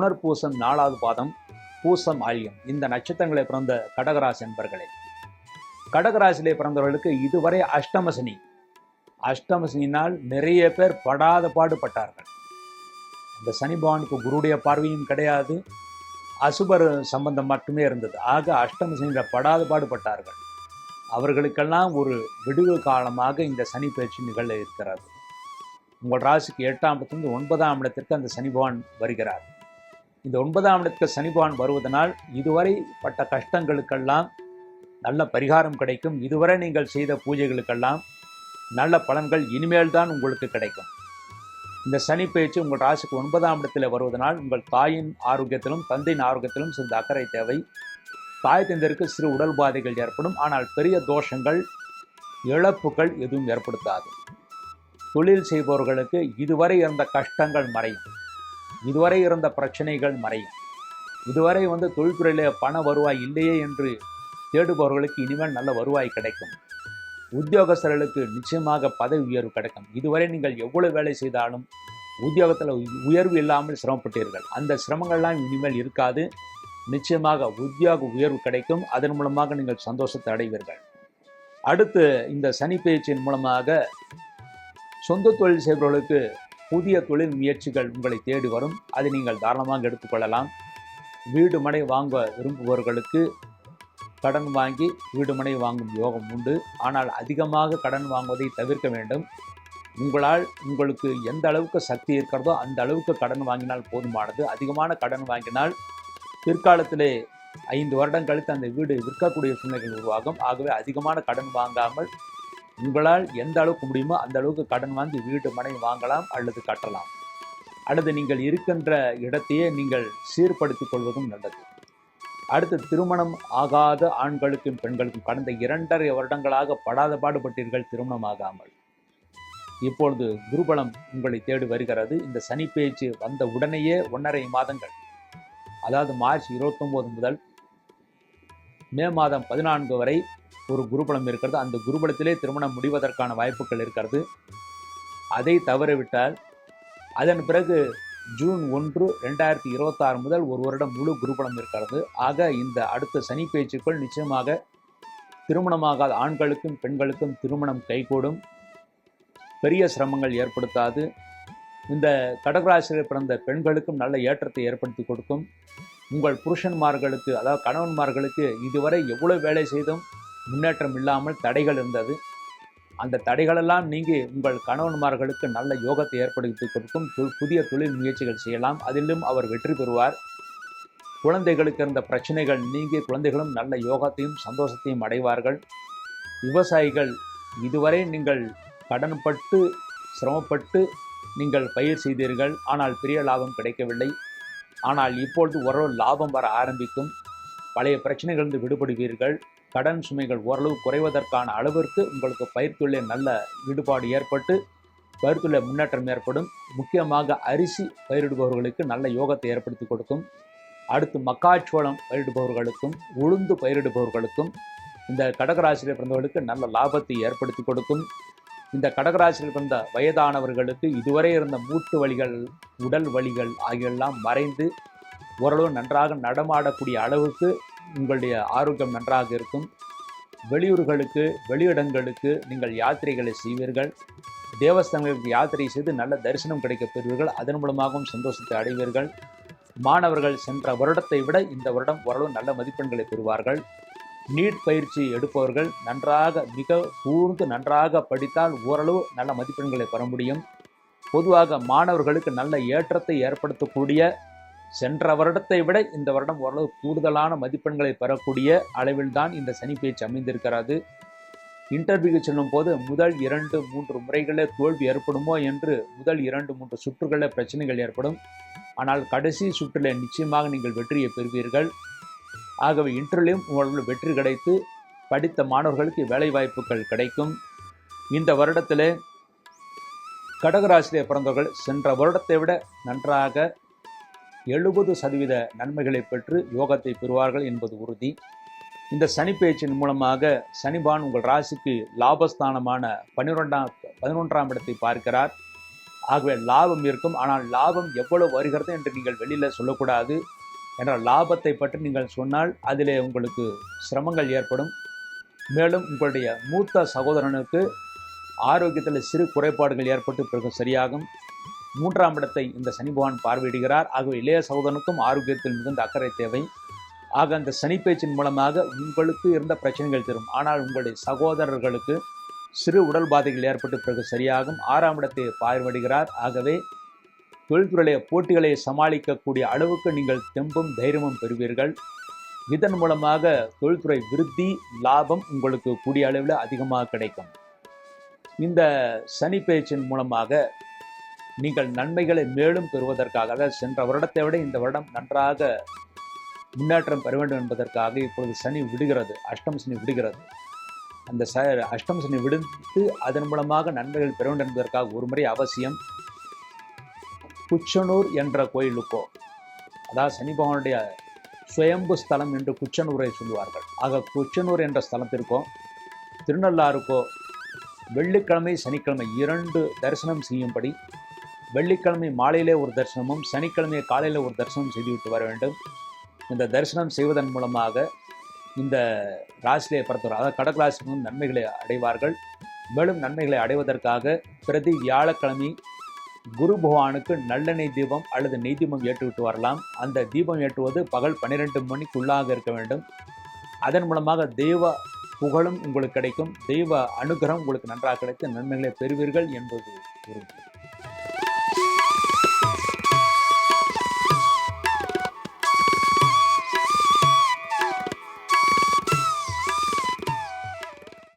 புனர்பூசம் நாலாவது பாதம் பூசம் ஆழியம் இந்த நட்சத்திரங்களை பிறந்த கடகராசி என்பர்களே கடகராசியிலே பிறந்தவர்களுக்கு இதுவரை அஷ்டமசனி அஷ்டமசனினால் நிறைய பேர் படாத பாடுபட்டார்கள் இந்த சனி பகவானுக்கு குருடைய பார்வையும் கிடையாது. அசுபர் சம்பந்தம் மட்டுமே இருந்தது. ஆக அஷ்டமசனியில் படாத பாடுபட்டார்கள் அவர்களுக்கெல்லாம் ஒரு விடுவு காலமாக இந்த சனி பயிற்சி நிகழ இருக்கிறது. உங்கள் ராசிக்கு எட்டாம் இடத்திலிருந்து ஒன்பதாம் இடத்திற்கு அந்த சனி பகவான் வருகிறார். இந்த ஒன்பதாம் இடத்துக்கு சனிபகவான் வருவதனால் இதுவரை பட்ட கஷ்டங்களுக்கெல்லாம் நல்ல பரிகாரம் கிடைக்கும். இதுவரை நீங்கள் செய்த பூஜைகளுக்கெல்லாம் நல்ல பலன்கள் இனிமேல் தான் உங்களுக்கு கிடைக்கும். இந்த சனி பயிற்சி உங்கள் ராசிக்கு ஒன்பதாம் இடத்தில் வருவதனால் உங்கள் தாயின் ஆரோக்கியத்திலும் தந்தையின் ஆரோக்கியத்திலும் சிறிது அக்கறை தேவை. தாய் தந்தருக்கு சிறு உடல் பாதைகள் ஏற்படும். ஆனால் பெரிய தோஷங்கள் இழப்புகள் எதுவும் ஏற்படுத்தாது. தொழில் செய்பவர்களுக்கு இதுவரை இருந்த கஷ்டங்கள் மறையும். இதுவரை இருந்த பிரச்சனைகள் மறையும். இதுவரை வந்து தொழில்துறையில் பண வருவாய் இல்லையே என்று தேடுபவர்களுக்கு இனிமேல் நல்ல வருவாய் கிடைக்கும். உத்தியோகஸ்தர்களுக்கு நிச்சயமாக பதவி உயர்வு கிடைக்கும். இதுவரை நீங்கள் எவ்வளவு வேலை செய்தாலும் உத்தியோகத்தில் உயர்வு இல்லாமல் சிரமப்பட்டீர்கள். அந்த சிரமங்கள்லாம் இனிமேல் இருக்காது. நிச்சயமாக உத்தியோக உயர்வு கிடைக்கும். அதன் மூலமாக நீங்கள் சந்தோஷத்தை அடைவீர்கள். அடுத்து இந்த சனி பயிற்சியின் மூலமாக சொந்த தொழில் செய்பவர்களுக்கு புதிய தொழில் முயற்சிகள் உங்களை தேடி வரும். அதை நீங்கள் தாராளமாக எடுத்துக்கொள்ளலாம். வீடு மனை வாங்க விரும்புபவர்களுக்கு கடன் வாங்கி வீடு மனை வாங்கும் யோகம் உண்டு. ஆனால் அதிகமாக கடன் வாங்குவதை தவிர்க்க வேண்டும். உங்களால் உங்களுக்கு எந்த அளவுக்கு சக்தி இருக்கிறதோ அந்த அளவுக்கு கடன் வாங்கினால் போதுமானது. அதிகமான கடன் வாங்கினால் பிற்காலத்திலே ஐந்து வருடம் கழித்து அந்த வீடு விற்கக்கூடிய சூழ்நிலைகள் உருவாகும். ஆகவே அதிகமான கடன் வாங்காமல் உங்களால் எந்த அளவுக்கு முடியுமோ அந்த அளவுக்கு கடன் வாங்கி வீடு மனை வாங்கலாம் அல்லது கட்டலாம். அல்லது நீங்கள் இருக்கின்ற இடத்தையே நீங்கள் சீர்படுத்திக் கொள்வதும் நல்லது. அடுத்து திருமணம் ஆகாத ஆண்களுக்கும் பெண்களுக்கும் கடந்த இரண்டரை வருடங்களாக படாத பாடுபட்டீர்கள் திருமணம் ஆகாமல். இப்பொழுது குருபலம் உங்களை தேடி வருகிறது. இந்த சனி பேச்சு வந்த உடனேயே ஒன்றரை மாதங்கள் அதாவது மார்ச் இருபத்தொம்போது முதல் மே மாதம் பதினான்கு வரை ஒரு குருபலம் இருக்கிறது. அந்த குருபலத்திலே திருமணம் முடிவதற்கான வாய்ப்புகள் இருக்கிறது. அதை தவறவிட்டால் அதன் பிறகு ஜூன் ஒன்று ரெண்டாயிரத்தி இருபத்தாறு முதல் ஒரு வருடம் முழு குருபலம் இருக்கிறது. ஆக இந்த அடுத்த சனி பேச்சுக்குள் நிச்சயமாக திருமணமாகாத ஆண்களுக்கும் பெண்களுக்கும் திருமணம் கைகூடும். பெரிய சிரமங்கள் ஏற்படுத்தாது. இந்த கடகராசியில் பிறந்த பெண்களுக்கும் நல்ல ஏற்றத்தை ஏற்படுத்தி கொடுக்கும். உங்கள் புருஷன்மார்களுக்கு அதாவது கணவன்மார்களுக்கு இதுவரை எவ்வளவு வேலை செய்தும் முன்னேற்றம் இல்லாமல் தடைகள் இருந்தது. அந்த தடைகளெல்லாம் நீங்கி உங்கள் கணவன்மார்களுக்கு நல்ல யோகத்தை ஏற்படுத்தி கொடுக்கும். புதிய தொழில் முயற்சிகள் செய்யலாம். அதிலும் அவர் வெற்றி பெறுவார். குழந்தைகளுக்கு இருந்த பிரச்சனைகள் நீங்கி குழந்தைகளும் நல்ல யோகத்தையும் சந்தோஷத்தையும் அடைவார்கள். விவசாயிகள் இதுவரை நீங்கள் கடன்பட்டு சிரமப்பட்டு நீங்கள் பயிர் செய்தீர்கள். ஆனால் பெரிய லாபம் கிடைக்கவில்லை. ஆனால் இப்பொழுது ஓரளவு லாபம் வர ஆரம்பிக்கும். பழைய பிரச்சனைகளிலிருந்து விடுபடுவீர்கள். கடன் சுமைகள் ஓரளவு குறைவதற்கான அளவிற்கு உங்களுக்கு பயிர்த்துள்ளே நல்ல ஈடுபாடு ஏற்பட்டு பயிர் முன்னேற்றம் ஏற்படும். முக்கியமாக அரிசி பயிரிடுபவர்களுக்கு நல்ல யோகத்தை ஏற்படுத்தி கொடுக்கும். அடுத்து மக்காச்சோளம் பயிரிடுபவர்களுக்கும் உளுந்து பயிரிடுபவர்களுக்கும் இந்த கடகராசியில் பிறந்தவர்களுக்கு நல்ல லாபத்தை ஏற்படுத்தி கொடுக்கும். இந்த கடகராசியில் பிறந்த வயதானவர்களுக்கு இதுவரை இருந்த மூட்டு வலிகள் உடல் வலிகள் ஆகியெல்லாம் மறைந்து ஓரளவு நன்றாக நடமாடக்கூடிய அளவுக்கு உங்களுடைய ஆரோக்கியம் நன்றாக இருக்கும். வெளியூர்களுக்கு வெளியிடங்களுக்கு நீங்கள் யாத்திரைகளை செய்வீர்கள். தேவஸ்தானங்களுக்கு யாத்திரை செய்து நல்ல தரிசனம் கிடைக்கப் பெறுவீர்கள். அதன் மூலமாகவும் சந்தோஷத்தை அடைவீர்கள். மாணவர்கள் சென்ற வருடத்தை விட இந்த வருடம் ஓரளவு நல்ல மதிப்பெண்களை பெறுவார்கள். நீட் பயிற்சி எடுப்பவர்கள் நன்றாக மிக கூர்ந்து நன்றாக படித்தால் ஓரளவு நல்ல மதிப்பெண்களை பெற முடியும். பொதுவாக மாணவர்களுக்கு நல்ல ஏற்றத்தை ஏற்படுத்தக்கூடிய சென்ற வருடத்தை விட இந்த வருடம் ஓரளவு கூடுதலான மதிப்பெண்களை பெறக்கூடிய அளவில்தான் இந்த சனி பேச்சு அமைந்திருக்கிறது. இன்டர்வியூக்கு செல்லும் போது முதல் இரண்டு மூன்று முறைகளில் தோல்வி ஏற்படுமோ என்று முதல் இரண்டு மூன்று சுற்றுகளில் பிரச்சனைகள் ஏற்படும். ஆனால் கடைசி சுற்றில் நிச்சயமாக நீங்கள் வெற்றியை பெறுவீர்கள். ஆகவே இன்டர்வியூலையும் உங்களுக்கு வெற்றி கிடைத்து படித்த மாணவர்களுக்கு வேலைவாய்ப்புகள் கிடைக்கும். இந்த வருடத்திலே கடகராசிலே பிறந்தவர்கள் சென்ற வருடத்தை விட நன்றாக எழுபது சதவீத நன்மைகளை பெற்று யோகத்தை பெறுவார்கள் என்பது உறுதி. இந்த சனி பேச்சின் மூலமாக சனிபான் உங்கள் ராசிக்கு லாபஸ்தானமான பன்னிரெண்டாம் பதினொன்றாம் இடத்தை பார்க்கிறார். ஆகவே லாபம் இருக்கும். ஆனால் லாபம் எவ்வளவு வருகிறது என்று நீங்கள் வெளியில் சொல்லக்கூடாது. என்ற லாபத்தை பற்றி நீங்கள் சொன்னால் அதிலே உங்களுக்கு சிரமங்கள் ஏற்படும். மேலும் உங்களுடைய மூத்த சகோதரனுக்கு ஆரோக்கியத்தில் சிறு குறைபாடுகள் ஏற்பட்டு பிறகு சரியாகும். மூன்றாம் இடத்தை இந்த சனி பகவான் பார்வையிடுகிறார். ஆகவே இளைய சகோதரனுக்கும் ஆரோக்கியத்தில் மிகுந்த அக்கறை தேவை. ஆக அந்த சனி பேச்சின் மூலமாக உங்களுக்கு இருந்த பிரச்சனைகள் தரும். ஆனால் உங்களுடைய சகோதரர்களுக்கு சிறு உடல் பாதைகள் ஏற்பட்டு பிறகு சரியாகும். ஆறாம் இடத்தை பார்வையிடுகிறார். ஆகவே தொழில்துறைய போட்டிகளை சமாளிக்கக்கூடிய அளவுக்கு நீங்கள் தெம்பும் தைரியமும் பெறுவீர்கள். இதன் மூலமாக தொழில்துறை விருத்தி லாபம் உங்களுக்கு கூடிய அளவில் அதிகமாக கிடைக்கும். இந்த சனி பேச்சின் மூலமாக நீங்கள் நன்மைகளை மேலும் பெறுவதற்காக அதாவது சென்ற வருடத்தை விட இந்த வருடம் நன்றாக முன்னேற்றம் பெற வேண்டும் என்பதற்காக இப்பொழுது சனி விடுகிறது அஷ்டம் சனி விடுகிறது. அந்த ச அஷ்டம் சனி விடுத்து அதன் மூலமாக நன்மைகள் பெற வேண்டும் என்பதற்காக ஒரு முறை அவசியம் குச்சனூர் என்ற கோயிலுக்கோ அதாவது சனி பகவானுடைய சுயம்பு ஸ்தலம் என்று குச்சனூரை சொல்லுவார்கள். ஆக குச்சனூர் என்ற ஸ்தலத்திற்கோ திருநள்ளாறுக்கோ வெள்ளிக்கிழமை சனிக்கிழமை இரண்டு தரிசனம் செய்யும்படி வெள்ளிக்கிழமை மாலையிலே ஒரு தரிசனமும் சனிக்கிழமை காலையில் ஒரு தரிசனம் செய்துவிட்டு வர வேண்டும். இந்த தரிசனம் செய்வதன் மூலமாக இந்த ராசிலே பிறந்தவர் அதாவது கடகராசிக்கு வந்து நன்மைகளை அடைவார்கள். மேலும் நன்மைகளை அடைவதற்காக பிரதி வியாழக்கிழமை குரு பகவானுக்கு நல்லெண்ணெய் தீபம் அல்லது நெய் தீபம் ஏற்றுவிட்டு வரலாம். அந்த தீபம் ஏற்றுவது பகல் பன்னிரெண்டு மணிக்குள்ளாக இருக்க வேண்டும். அதன் மூலமாக தெய்வ புகழும் உங்களுக்கு கிடைக்கும். தெய்வ அனுகிரகம் உங்களுக்கு நன்றாக கிடைத்து நன்மைகளை பெறுவீர்கள் என்பது ஒரு